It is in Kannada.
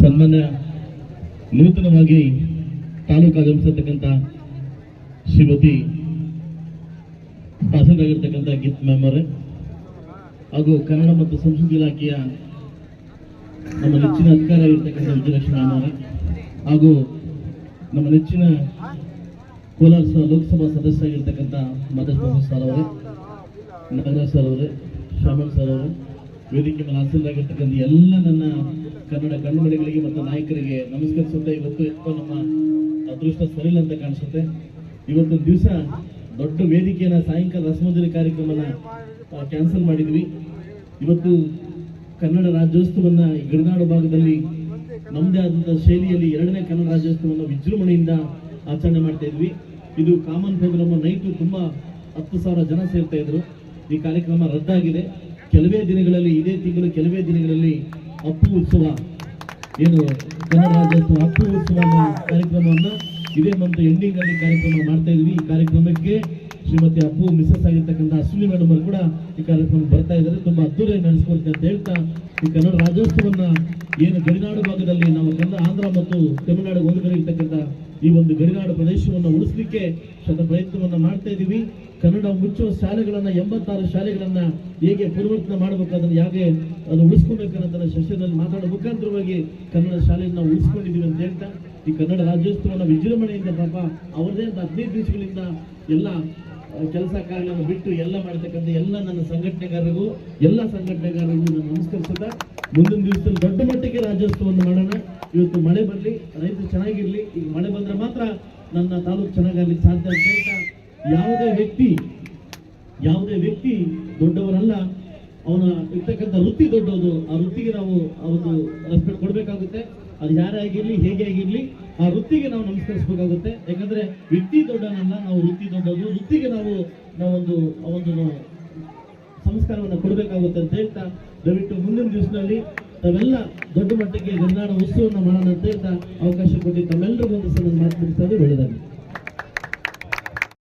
ಸನ್ಮಾನ್ಯ ನೂತನವಾಗಿ ತಾಲೂಕು ಆಗಮಿಸಿರ್ತಕ್ಕಂಥ ಶ್ರೀಮತಿ ಹಾಸನರಾಗಿರ್ತಕ್ಕಂಥ ಗೀತ್ ಮ್ಯಾಮ್ ಹಾಗೂ ಕನ್ನಡ ಮತ್ತು ಸಂಸ್ಕೃತಿ ಇಲಾಖೆಯ ನಮ್ಮ ನೆಚ್ಚಿನ ಅಧಿಕಾರ ಆಗಿರ್ತಕ್ಕಂಥ ವಿಜಯಲಕ್ಷ್ಮಿ ಹಾಗೂ ನಮ್ಮ ನೆಚ್ಚಿನ ಕೋಲಾರ ಲೋಕಸಭಾ ಲೋಕಸಭಾ ಸದಸ್ಯರಾಗಿರ್ತಕ್ಕಂಥ ಮದರ್ ಬಾಬು ಸರ್ ಅವರೇ, ನಾಗರಾಜ್ ಸರ್ ಅವರೇ ಸರ್ ಅವರು. ವೇದಿಕೆ ಮೇಲೆ ಹಾಸನರಾಗಿರ್ತಕ್ಕಂಥ ಎಲ್ಲ ನನ್ನ ಕನ್ನಡ ಕಣ್ಮಣಿಗಳಿಗೆ ಮತ್ತು ನಾಯಕರಿಗೆ ನಮಸ್ಕರಿಸುತ್ತೆ ಇವತ್ತು ಎಷ್ಟೋ ನಮ್ಮ ಅದೃಷ್ಟ ಸರಿಲ್ಲ ಅಂತ ಕಾಣಿಸುತ್ತೆ. ಇವತ್ತು ದಿವಸ ದೊಡ್ಡ ವೇದಿಕೆಯನ್ನ ಸಾಯಂಕಾಲ ರಸಮಂಜರಿ ಕಾರ್ಯಕ್ರಮನ ಕ್ಯಾನ್ಸಲ್ ಮಾಡಿದ್ವಿ. ಇವತ್ತು ಕನ್ನಡ ರಾಜ್ಯೋತ್ಸವನ್ನ ಗಿಡನಾಡು ಭಾಗದಲ್ಲಿ ನಮ್ಮದೇ ಆದಂಥ ಶೈಲಿಯಲ್ಲಿ ಎರಡನೇ ಕನ್ನಡ ರಾಜ್ಯೋತ್ಸವವನ್ನು ವಿಜೃಂಭಣೆಯಿಂದ ಆಚರಣೆ ಮಾಡ್ತಾ ಇದ್ವಿ. ಇದು ಕಾಮನ್ ಪ್ರೋಗ್ರಾಮ್. ನೈಟು ತುಂಬಾ ಹತ್ತು ಸಾವಿರ ಜನ ಸೇರ್ತಾ ಇದ್ರು. ಈ ಕಾರ್ಯಕ್ರಮ ರದ್ದಾಗಿದೆ. ಕೆಲವೇ ದಿನಗಳಲ್ಲಿ, ಇದೇ ತಿಂಗಳು ಕೆಲವೇ ದಿನಗಳಲ್ಲಿ ಅಪ್ಪು ಉತ್ಸವ. ಏನು ಕನ್ನಡ ರಾಜ್ಯೋತ್ಸವ ಅಪ್ಪು ಉತ್ಸವ ಕಾರ್ಯಕ್ರಮವನ್ನು ಇದೇ ಮಂತ್ ಎಂಡಿಂಗ್ ಅಲ್ಲಿ ಕಾರ್ಯಕ್ರಮ ಮಾಡ್ತಾ ಇದ್ವಿ. ಈ ಕಾರ್ಯಕ್ರಮಕ್ಕೆ ಶ್ರೀಮತಿ ಅಪ್ಪು ಮಿಸಸ್ ಆಗಿರ್ತಕ್ಕಂಥ ಅಶ್ವಿನಿ ಮೇಡಮ್ ಅವರು ಕೂಡ ಈ ಕಾರ್ಯಕ್ರಮ ಬರ್ತಾ ಇದ್ದಾರೆ. ತುಂಬಾ ಅದ್ದೂರಿಯಾಗಿ ನಡೆಸ್ಕೊಡ್ತೀನಿ ಅಂತ ಹೇಳ್ತಾ ಈ ಕನ್ನಡ ರಾಜ್ಯೋತ್ಸವನ್ನ ಏನು ಗಡಿನಾಡು ಭಾಗದಲ್ಲಿ ನಾವು ಕನ್ನಡ ಆಂಧ್ರ ಮತ್ತು ತಮಿಳುನಾಡು ಒಂದು ಕಡೆ ಇರ್ತಕ್ಕಂಥ ಈ ಒಂದು ಗಡಿನಾಡು ಪ್ರದೇಶವನ್ನು ಉಳಿಸಲಿಕ್ಕೆ ಶತ ಪ್ರಯತ್ನವನ್ನು ಮಾಡ್ತಾ ಇದ್ದೀವಿ. ಕನ್ನಡ ಮುಚ್ಚುವ ಶಾಲೆಗಳನ್ನು, ಎಂಬತ್ತಾರು ಶಾಲೆಗಳನ್ನು ಹೇಗೆ ಪರಿವರ್ತನೆ ಮಾಡಬೇಕು, ಅದನ್ನು ಹೇಗೆ ಅದು ಉಳಿಸ್ಕೊಬೇಕು ಅನ್ನೋದನ್ನ ಸೆಷನಲ್ಲಿ ಮಾತಾಡೋ ಮುಖಾಂತರವಾಗಿ ಕನ್ನಡ ಶಾಲೆಯನ್ನು ಉಳಿಸ್ಕೊಂಡಿದ್ದೀವಿ ಅಂತ ಹೇಳ್ತಾ, ಈ ಕನ್ನಡ ರಾಜ್ಯೋತ್ಸವವನ್ನು ವಿಜೃಂಭಣೆಯಿಂದ ಪಾಪ ಅವರದೇ ಒಂದು ಹದಿನೈದು ದಿವಸಗಳಿಂದ ಎಲ್ಲ ಕೆಲಸ ಕಾರ್ಯಗಳನ್ನು ಬಿಟ್ಟು ಎಲ್ಲ ಮಾಡ್ತಕ್ಕಂಥ ಎಲ್ಲ ನನ್ನ ಸಂಘಟನೆಗಾರರಿಗೂ, ಎಲ್ಲ ಸಂಘಟನೆಗಾರರಿಗೂ ನಾನು ನಮಸ್ಕರಿಸುತ್ತಾ, ಮುಂದಿನ ದಿವಸದಲ್ಲಿ ದೊಡ್ಡ ಮಟ್ಟಿಗೆ ರಾಜ್ಯೋತ್ಸವವನ್ನು ಮಾಡೋಣ. ಇವತ್ತು ಮಳೆ ಬರಲಿ, ರೈತರು ಚೆನ್ನಾಗಿರಲಿ, ಈಗ ಮಳೆ ಬಂದ್ರೆ ಮಾತ್ರ ನನ್ನ ತಾಲೂಕು ಚೆನ್ನಾಗಾಗ್ಲಿಕ್ಕೆ ಸಾಧ್ಯ ಅಂತ ಹೇಳ್ತಾ ಯಾವುದೇ ವ್ಯಕ್ತಿ ಯಾವುದೇ ವ್ಯಕ್ತಿ ದೊಡ್ಡವರಲ್ಲ, ಅವನ ಇರ್ತಕ್ಕಂಥ ವೃತ್ತಿ ದೊಡ್ಡದು, ಆ ವೃತ್ತಿಗೆ ನಾವು ಒಂದು ರೆಸ್ಪೆಕ್ಟ್ ಕೊಡಬೇಕಾಗುತ್ತೆ. ಅದು ಯಾರೇ ಆಗಿರಲಿ, ಹೇಗೆ ಆಗಿರಲಿ, ಆ ವೃತ್ತಿಗೆ ನಾವು ನಮಸ್ಕರಿಸಬೇಕಾಗುತ್ತೆ. ಯಾಕಂದ್ರೆ ವ್ಯಕ್ತಿ ದೊಡ್ಡನಲ್ಲ, ನಾವು ವೃತ್ತಿ ದೊಡ್ಡದು, ವೃತ್ತಿಗೆ ನಾವು, ನಾವೊಂದು, ಆ ಒಂದು ಸಂಸ್ಕಾರವನ್ನು ಕೊಡಬೇಕಾಗುತ್ತೆ ಅಂತ ಹೇಳ್ತಾ ದಯವಿಟ್ಟು ಮುಂದಿನ ದಿವಸದಲ್ಲಿ ತಾವೆಲ್ಲ ದೊಡ್ಡ ಮಟ್ಟಕ್ಕೆ ಗಂಧಾಡ ಉತ್ಸವವನ್ನು ಮಾಡೋಣ ಅಂತ ಅವಕಾಶ ಕೊಟ್ಟು ತಮ್ಮೆಲ್ಲರಿಗೂ ಒಂದು ಸಲ ಮಾತು ಮುಗಿಸೋದು